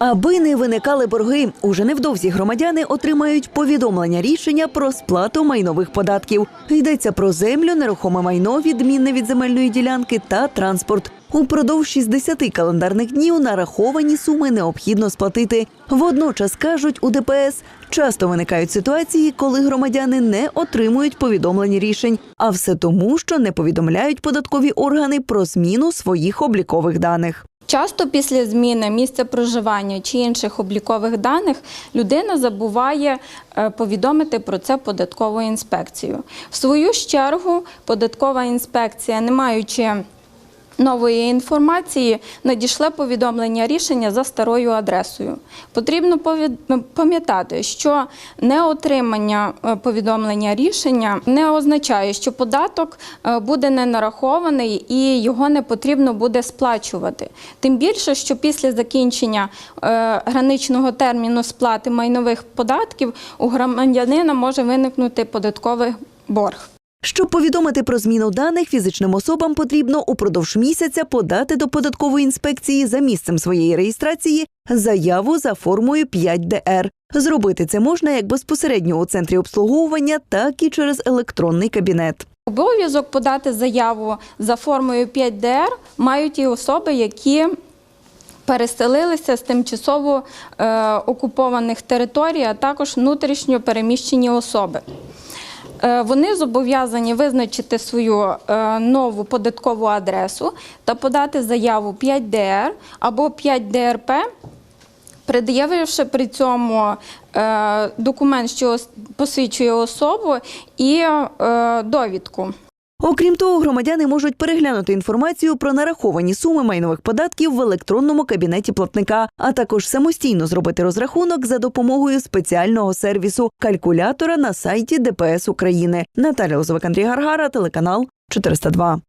Аби не виникали борги, уже невдовзі громадяни отримають повідомлення рішення про сплату майнових податків. Йдеться про землю, нерухоме майно, відмінне від земельної ділянки та транспорт. Упродовж 60 календарних днів нараховані суми необхідно сплатити. Водночас кажуть у ДПС, часто виникають ситуації, коли громадяни не отримують повідомлень рішень, а все тому, що не повідомляють податкові органи про зміну своїх облікових даних. Часто після зміни місця проживання чи інших облікових даних людина забуває е, повідомити про це податкову інспекцію. В свою чергу, податкова інспекція, не маючи нової інформації, надійшле повідомлення рішення за старою адресою. Потрібно пам'ятати, що неотримання е, повідомлення рішення не означає, що податок е, буде не нарахований і його не потрібно буде сплачувати. Тим більше, що після закінчення е, граничного терміну сплати майнових податків у громадянина може виникнути податковий борг. Щоб повідомити про зміну даних фізичним особам потрібно упродовж місяця подати до податкової інспекції за місцем своєї реєстрації заяву за формою 5ДР. Зробити це можна як безпосередньо у центрі обслуговування, так і через електронний кабінет. Обов'язок подати заяву за формою 5ДР мають і особи, які переселилися з тимчасово е, окупованих територій, а також внутрішньо переміщені особи. Е, Вони зобов'язані визначити свою е, нову податкову адресу та подати заяву 5ДР або 5ДРП, пред'явивши при цьому е, документ, що посвідчує особу, і довідку. Окрім того, громадяни можуть переглянути інформацію про нараховані суми майнових податків в електронному кабінеті платника, а також самостійно зробити розрахунок за допомогою спеціального сервісу калькулятора на сайті ДПС України. Наталя Лозовик, Андрій Гаргара, телеканал 402.